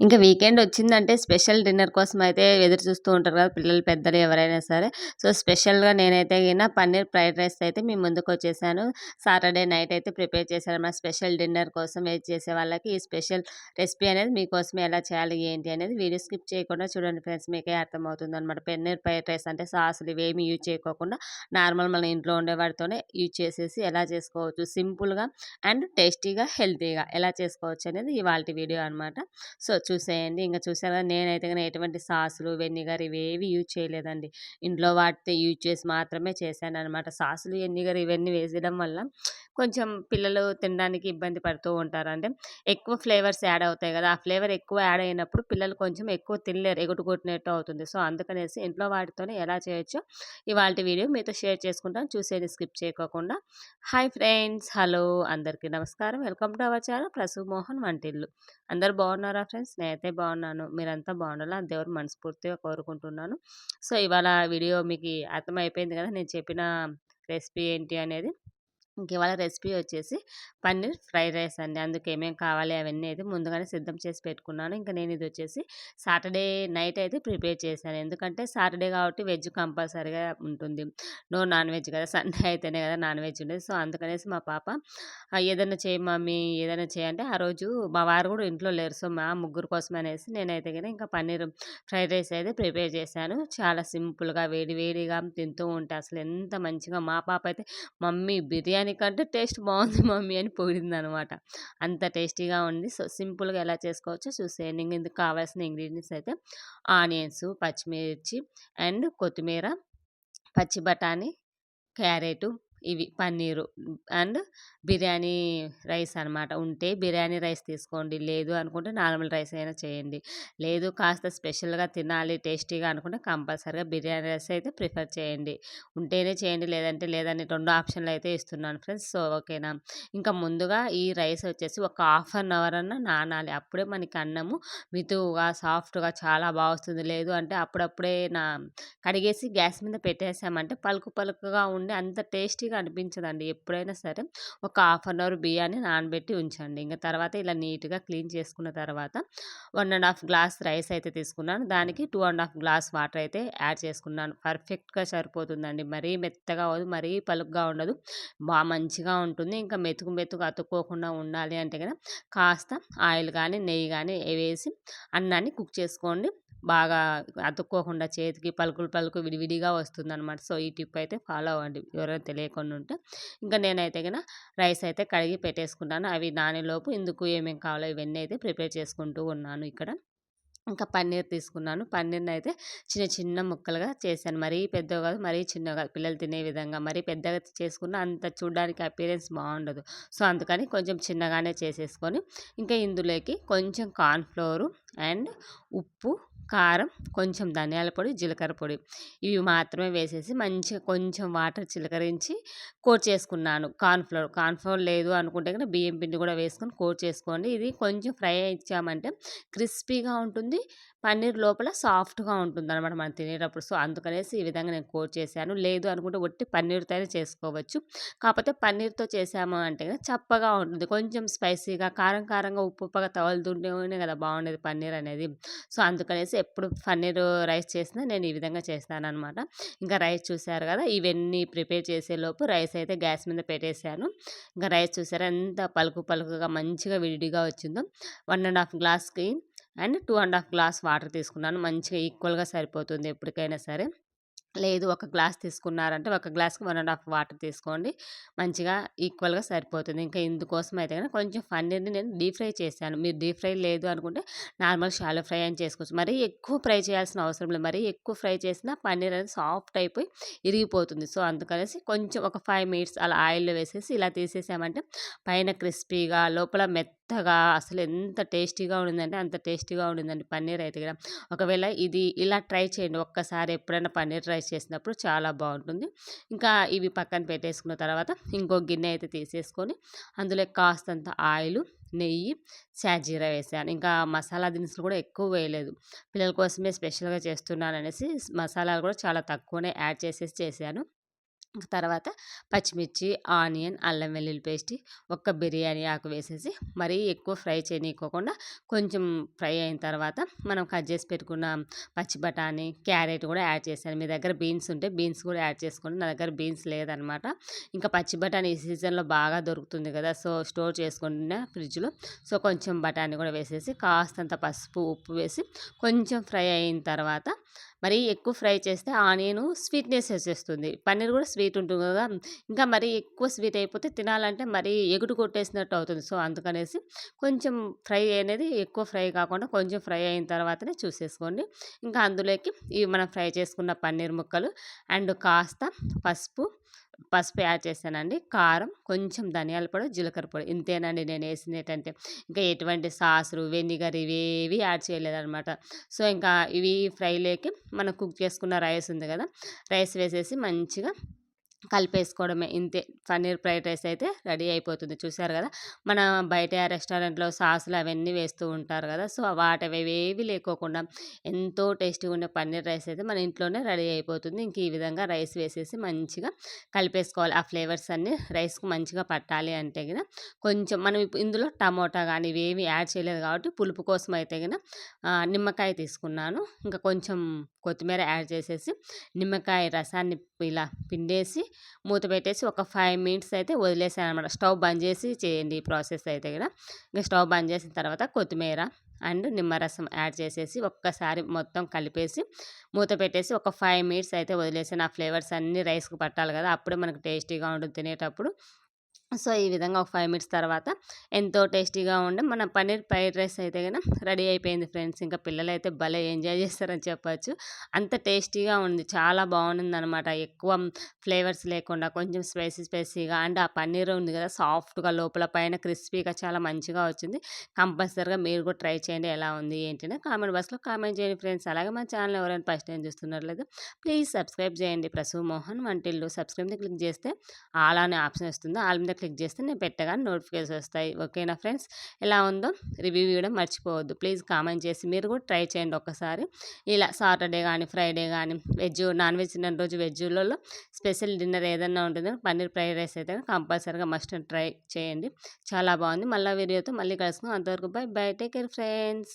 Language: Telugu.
ఇంకా వీకెండ్ వచ్చిందంటే స్పెషల్ డిన్నర్ కోసం అయితే ఎదురు చూస్తూ ఉంటారు కదా పిల్లలు పెద్దలు ఎవరైనా సరే. సో స్పెషల్గా నేనైతే గిన పన్నీర్ ఫ్రైడ్ రైస్ అయితే మీ ముందుకు వచ్చేసాను. సాటర్డే నైట్ అయితే ప్రిపేర్ చేశాను మా స్పెషల్ డిన్నర్ కోసం వెయిట్ చేసే వాళ్ళకి ఈ స్పెషల్ రెసిపీ అనేది మీకోసం ఎలా చేయాలి ఏంటి అనేది వీడియో స్కిప్ చేయకుండా చూడండి ఫ్రెండ్స్ మీకే అర్థమవుతుంది అనమాట పన్నీర్ ఫ్రైడ్ రైస్ అంటే సాసులు ఇవేమి యూజ్ చేయకోకుండా నార్మల్ మన ఇంట్లో ఉండే వాటితోనే యూజ్ చేసేసి ఎలా చేసుకోవచ్చు సింపుల్గా అండ్ టేస్టీగా హెల్తీగా ఎలా చేసుకోవచ్చు అనేది ఇవాళ వీడియో అనమాట సో చూసేయండి. ఇంకా చూసారా నేనైతే కానీ ఎటువంటి సాసులు వెనిగర్ ఇవేవి యూజ్ చేయలేదండి. ఇంట్లో వాటితో యూజ్ చేసి మాత్రమే చేశాను అనమాట సాసులు వెనిగర్ ఇవన్నీ వేసడం వల్ల కొంచెం పిల్లలు తినడానికి ఇబ్బంది పడుతూ ఉంటారు అంటే ఎక్కువ ఫ్లేవర్స్ యాడ్ అవుతాయి కదా! ఆ ఫ్లేవర్ ఎక్కువ యాడ్ అయినప్పుడు పిల్లలు కొంచెం ఎక్కువ తినలేరు. ఎగుటుకొట్టినట్టు అవుతుంది. సో అందుకనేసి ఇంట్లో వాటితోనే ఎలా చేయొచ్చో ఇవాళ వీడియో మీతో షేర్ చేసుకుంటాను చూసేది స్కిప్ చేయకోకుండా. Hi friends! హలో! అందరికీ నమస్కారం. Welcome to our channel Prasu Mohan వంటిల్లు. అందరు బాగున్నారా ఫ్రెండ్స్? నేనైతే బాగున్నాను. మీరంతా బాగుండాలా దేవుడు మనస్ఫూర్తిగా కోరుకుంటున్నాను. సో ఇవాళ వీడియో మీకు అర్థమైపోయింది కదా నేను చెప్పిన రెసిపీ ఏంటి అనేది. ఇవాళ రెసిపీ వచ్చేసి పన్నీర్ ఫ్రైడ్ రైస్ అండి. అందుకు ఏమేమి కావాలి అవన్నీ అయితే ముందుగానే సిద్ధం చేసి పెట్టుకున్నాను. ఇంకా నేను ఇది వచ్చేసి సాటర్డే నైట్ అయితే ప్రిపేర్ చేశాను. ఎందుకంటే సాటర్డే కాబట్టి వెజ్ కంపల్సరీగా ఉంటుంది. నో నాన్ వెజ్ కదా సండే అయితేనే కదా నాన్ వెజ్ ఉండేది. సో అందుకనేసి మా పాప ఏదైనా చేయి మమ్మీ ఏదైనా చేయంటే ఆ రోజు మా వారు కూడా ఇంట్లో లేరు. సో మా ముగ్గురు కోసం అనేసి నేనైతే కానీ ఇంకా పన్నీర్ ఫ్రైడ్ రైస్ అయితే ప్రిపేర్ చేశాను. చాలా సింపుల్గా వేడి వేడిగా తింటూ ఉంటే అసలు ఎంత మంచిగా మా పాప అయితే మమ్మీ బిర్యానీ దానికంటే టేస్ట్ బాగుంది మమ్మీ అని పొగిడింది అనమాట అంత టేస్టీగా ఉంది. సో సింపుల్గా ఎలా చేసుకోవచ్చో చూసేయండి. ఇందుకు కావాల్సిన ఇంగ్రీడియంట్స్ అయితే ఆనియన్స్ పచ్చిమిర్చి అండ్ కొత్తిమీర పచ్చి బఠానీ క్యారెటు ఇవి పన్నీరు. అండ్ బిర్యానీ రైస్ అనమాట ఉంటే బిర్యానీ రైస్ తీసుకోండి. లేదు అనుకుంటే నార్మల్ రైస్ అయినా చేయండి. లేదు కాస్త స్పెషల్గా తినాలి టేస్టీగా అనుకుంటే కంపల్సరీగా బిర్యానీ రైస్ అయితే ప్రిఫర్ చేయండి. ఉంటేనే చేయండి. లేదంటే లేదని రెండు ఆప్షన్లు అయితే ఇస్తున్నాను ఫ్రెండ్స్. సో ఓకేనా? ఇంకా ముందుగా ఈ రైస్ వచ్చేసి ఒక హాఫ్ అన్ అవర్ అన్న నానాలి. అప్పుడే మనకి అన్నము మితువుగా సాఫ్ట్గా చాలా బాగుస్తుంది లేదు అంటే అప్పుడప్పుడే నా కడిగేసి గ్యాస్ మీద పెట్టేసామంటే పలుకు పలుకుగా ఉండి అంత టేస్టీ మంచిగా అనిపించదండి. ఎప్పుడైనా సరే ఒక హాఫ్ అన్ అవర్ బియ్యాన్ని నానబెట్టి ఉంచండి. ఇంకా తర్వాత ఇలా నీట్గా క్లీన్ చేసుకున్న తర్వాత one and half glass rice అయితే తీసుకున్నాను. దానికి two and half glass water అయితే యాడ్ చేసుకున్నాను. పర్ఫెక్ట్గా సరిపోతుందండి. మరీ మెత్తగా అవ్వదు మరీ పలుగ్గా ఉండదు. బాగా మంచిగా ఉంటుంది. ఇంకా మెతుకు మెతుకు అతుక్కోకుండా ఉండాలి అంటే కదా కాస్త ఆయిల్ కానీ నెయ్యి కానీ వేసి అన్నాన్ని కుక్ చేసుకోండి. బాగా అతుక్కోకుండా చేతికి పలుకులు పలుకు విడివిడిగా వస్తుందన్నమాట. సో ఈ టిప్ అయితే ఫాలో అవ్వండి. ఎవరైనా తెలియకుండా ఉంటే. ఇంకా నేనైతే కనుక రైస్ అయితే కడిగి పెట్టేసుకున్నాను అవి నానేలోపు ఇందుకు ఏమేమి కావాలో ఇవన్నీ అయితే ప్రిపేర్ చేసుకుంటూ ఉన్నాను ఇక్కడ. ఇంకా పన్నీర్ తీసుకున్నాను. పన్నీర్ని అయితే చిన్న చిన్న ముక్కలుగా చేశాను. మరీ పెద్దగా కాదు మరీ చిన్నగా పిల్లలు తినే విధంగా మరీ పెద్దగా చేసుకున్న అంత చూడడానికి అపీరెన్స్ బాగుండదు. సో అందుకని కొంచెం చిన్నగానే చేసేసుకొని ఇంకా ఇందులోకి కొంచెం కార్న్ఫ్లోరు అండ్ ఉప్పు కారం కొంచెం ధనియాల పొడి జీలకర్ర పొడి. ఇవి మాత్రమే వేసేసి మంచిగా కొంచెం వాటర్ చిలకరించి కోట్ చేసుకున్నాను. కార్న్ఫ్లోర్ కార్న్ఫ్లోర్ లేదు అనుకుంటే కనుక బియ్యం పిండి కూడా వేసుకొని కోట్ చేసుకోండి. ఇది కొంచెం ఫ్రై ఇచ్చామంటే క్రిస్పీగా ఉంటుంది పన్నీర్ లోపల సాఫ్ట్గా ఉంటుంది అనమాట మనం తినేటప్పుడు. సో అందుకనేసి ఈ విధంగా నేను కోట్ చేశాను. లేదు అనుకుంటే ఒట్టి పన్నీర్తో అయినా చేసుకోవచ్చు. కాకపోతే పన్నీర్తో చేసాము అంటే చప్పగా ఉంటుంది. కొంచెం స్పైసీగా కారం కారంగా ఉప్పు ఉప్పగా తగులుతుంటేనే కదా బాగుండేది పన్నీర్ అనేది. సో అందుకనేసి ఎప్పుడు పన్నీర్ రైస్ చేసినా నేను ఈ విధంగా చేస్తాను అనమాట ఇంకా రైస్ చూశారు కదా ఇవన్నీ ప్రిపేర్ చేసేలోపు రైస్ అయితే గ్యాస్ మీద పెట్టేశాను ఇంకా రైస్ చూసారు ఎంత పలుకు పలుకుగా మంచిగా విడిగా వచ్చిందో. వన్ అండ్ హాఫ్ గ్లాస్కి and two and half glass water తీసుకున్నాను. మంచిగా ఈక్వల్గా సరిపోతుంది ఎప్పటికైనా సరే. లేదు. ఒక గ్లాస్ తీసుకున్నారంటే ఒక గ్లాస్కి వన్ అండ్ హాఫ్ వాటర్ తీసుకోండి. మంచిగా ఈక్వల్గా సరిపోతుంది. ఇంకా ఇందుకోసం అయితే కనుక కొంచెం పన్నీర్ని నేను డీప్ ఫ్రై చేశాను. మీరు డీప్ ఫ్రై లేదు అనుకుంటే నార్మల్ షాలో ఫ్రై అని చేసుకోవచ్చు. మరీ ఎక్కువ ఫ్రై చేయాల్సిన అవసరం లేదు. మరీ ఎక్కువ ఫ్రై చేసినా పన్నీర్ అనేది సాఫ్ట్ అయిపోయి ఇరిగిపోతుంది. సో అందుకనేసి కొంచెం ఒక ఫైవ్ మినిట్స్ అలా ఆయిల్లో వేసేసి ఇలా తీసేసామంటే పైన క్రిస్పీగా లోపల మెత్త మెత్తగా అసలు ఎంత టేస్టీగా ఉండిందంటే అంత టేస్టీగా ఉండిందండి పన్నీర్ అయితే కూడా ఒకవేళ ఇది ఇలా ట్రై చేయండి ఒక్కసారి ఎప్పుడైనా పన్నీర్ రైస్ చేసినప్పుడు చాలా బాగుంటుంది. ఇంకా ఇవి పక్కన పెట్టేసుకున్న తర్వాత ఇంకో గిన్నె అయితే తీసేసుకొని అందులో కాస్తంత ఆయిల్ నెయ్యి సాజీరా వేసాను ఇంకా మసాలా దినుసులు కూడా ఎక్కువ వేయలేదు. పిల్లల కోసమే స్పెషల్గా చేస్తున్నాను అనేసి మసాలాలు కూడా చాలా తక్కువనే యాడ్ చేసేసి చేశాను. తర్వాత పచ్చిమిర్చి ఆనియన్ అల్లం వెల్లుల్లి పేస్ట్ ఒక్క బిర్యానీ ఆకు వేసేసి మరీ ఎక్కువ ఫ్రై చేయనీయకోకుండా కొంచెం ఫ్రై అయిన తర్వాత మనం కట్ చేసి పెట్టుకున్న పచ్చి బఠానీ క్యారెట్ కూడా యాడ్ చేశాను మీ దగ్గర బీన్స్ ఉంటే బీన్స్ కూడా యాడ్ చేసుకోండి. నా దగ్గర బీన్స్ లేదనమాట. ఇంకా పచ్చి బఠానీ ఈ సీజన్లో బాగా దొరుకుతుంది కదా సో స్టోర్ చేసుకుంటున్న ఫ్రిడ్జ్లో. సో కొంచెం బఠానీ కూడా వేసేసి కాస్తంత పసుపు ఉప్పు వేసి కొంచెం ఫ్రై అయిన తర్వాత మరీ ఎక్కువ ఫ్రై చేస్తే ఆనియన్ స్వీట్నెస్ వచ్చేస్తుంది పన్నీర్ కూడా స్వీట్ ఉంటుంది కదా! ఇంకా మరీ ఎక్కువ స్వీట్ అయిపోతే తినాలంటే మరీ ఎగుడు కొట్టేసినట్టు అవుతుంది. సో అందుకనేసి కొంచెం ఫ్రై అనేది ఎక్కువ ఫ్రై కాకుండా కొంచెం ఫ్రై అయిన తర్వాతనే చూసేసుకోండి. ఇంకా అందులోకి ఇవి మనం ఫ్రై చేసుకున్న పన్నీర్ ముక్కలు అండ్ కాస్త పసుపు పసుపు యాడ్ చేశానండి. కారం కొంచెం ధనియాల పొడి జీలకర్ర పొడి ఇంతేనండి నేను వేసింది ఇంకా ఎటువంటి సాసులు వెనిగర్ ఇవేవి యాడ్ చేయలేదన్నమాట. సో ఇంకా ఇవి ఫ్రైలోకి మనం కుక్ చేసుకున్న రైస్ ఉంది కదా రైస్ వేసేసి మంచిగా కలిపేసుకోవడమే ఇంతే. పన్నీర్ ఫ్రైడ్ రైస్ అయితే రెడీ అయిపోతుంది. చూసారు కదా? మన బయట రెస్టారెంట్లో సాసులు అవన్నీ వేస్తూ ఉంటారు కదా? సో వాటి ఏవి లేకోకుండా ఎంతో టేస్టీగా ఉండే పన్నీర్ రైస్ అయితే మన ఇంట్లోనే రెడీ అయిపోతుంది. ఇంక ఈ విధంగా రైస్ వేసేసి మంచిగా కలిపేసుకోవాలి. ఆ ఫ్లేవర్స్ అన్నీ రైస్కు మంచిగా పట్టాలి అంటే కదా కొంచెం మనం ఇందులో టమోటా కానీ ఇవేమి యాడ్ చేయలేదు కాబట్టి పులుపు కోసం అయితే కదా నిమ్మకాయ తీసుకున్నాను. ఇంకా కొంచెం కొత్తిమీర యాడ్ చేసేసి నిమ్మకాయ రసాన్ని ఇలా పిండేసి మూత పెట్టేసి ఒక ఫైవ్ మినిట్స్ అయితే వదిలేసాను అనమాట స్టవ్ బంద్ చేసి చేయండి ఈ ప్రాసెస్ అయితే కూడా ఇంకా స్టవ్ బంద్ చేసిన తర్వాత కొత్తిమీర అండ్ నిమ్మరసం యాడ్ చేసేసి ఒక్కసారి మొత్తం కలిపేసి మూత పెట్టేసి ఒక ఫైవ్ మినిట్స్ అయితే వదిలేసాను ఆ ఫ్లేవర్స్ అన్నీ రైస్కి పట్టాలి కదా. అప్పుడే మనకు టేస్టీగా ఉంటుంది తినేటప్పుడు. సో ఈ విధంగా ఒక ఫైవ్ మినిట్స్ తర్వాత ఎంతో టేస్టీగా ఉండే మన పన్నీర్ ఫ్రైడ్ రైస్ అయితే కనుక రెడీ అయిపోయింది ఫ్రెండ్స్. ఇంకా పిల్లలు అయితే భలే ఎంజాయ్ చేస్తారని చెప్పచ్చు. అంత టేస్టీగా ఉంది. చాలా బాగుంది అనమాట ఎక్కువ ఫ్లేవర్స్ లేకుండా కొంచెం స్పైసీ స్పైసీగా అండ్ ఆ పన్నీర్ ఉంది కదా సాఫ్ట్గా లోపల పైన క్రిస్పీగా చాలా మంచిగా వచ్చింది. కంపల్సరీగా మీరు కూడా ట్రై చేయండి ఎలా ఉంది ఏంటనే కామెంట్ బాక్స్లో కామెంట్ చేయండి ఫ్రెండ్స్. అలాగే మన ఛానల్ ఎవరైనా ఫస్ట్ టైం చూస్తున్నట్లయితే ప్లీజ్ సబ్స్క్రైబ్ చేయండి. ప్రసూ మోహన్ వంటిల్లు సబ్స్క్రైబ్ క్లిక్ చేస్తే ఆల్ అనే ఆప్షన్ వస్తుంది. ఆల్ మీద క్లిక్ చేస్తే నేను పెట్టగానే నోటిఫికేషన్ వస్తాయి. ఓకేనా ఫ్రెండ్స్? ఎలా ఉందో రివ్యూ ఇవ్వడం మర్చిపోవద్దు. ప్లీజ్ కామెంట్ చేసి మీరు కూడా ట్రై చేయండి ఒకసారి. ఇలా సాటర్డే కానీ ఫ్రైడే కానీ వెజ్ నాన్ వెజ్ తిన్న రోజు వెజ్లలో స్పెషల్ డిన్నర్ ఏదైనా ఉంటుంది పన్నీర్ ఫ్రైడ్ రైస్ అయితే కంపల్సరీగా మస్ట్ ట్రై చేయండి. చాలా బాగుంది. మళ్ళీ వీడియోతో మళ్ళీ కలుసుకుందాం. అంతవరకు bye bye. Take care friends.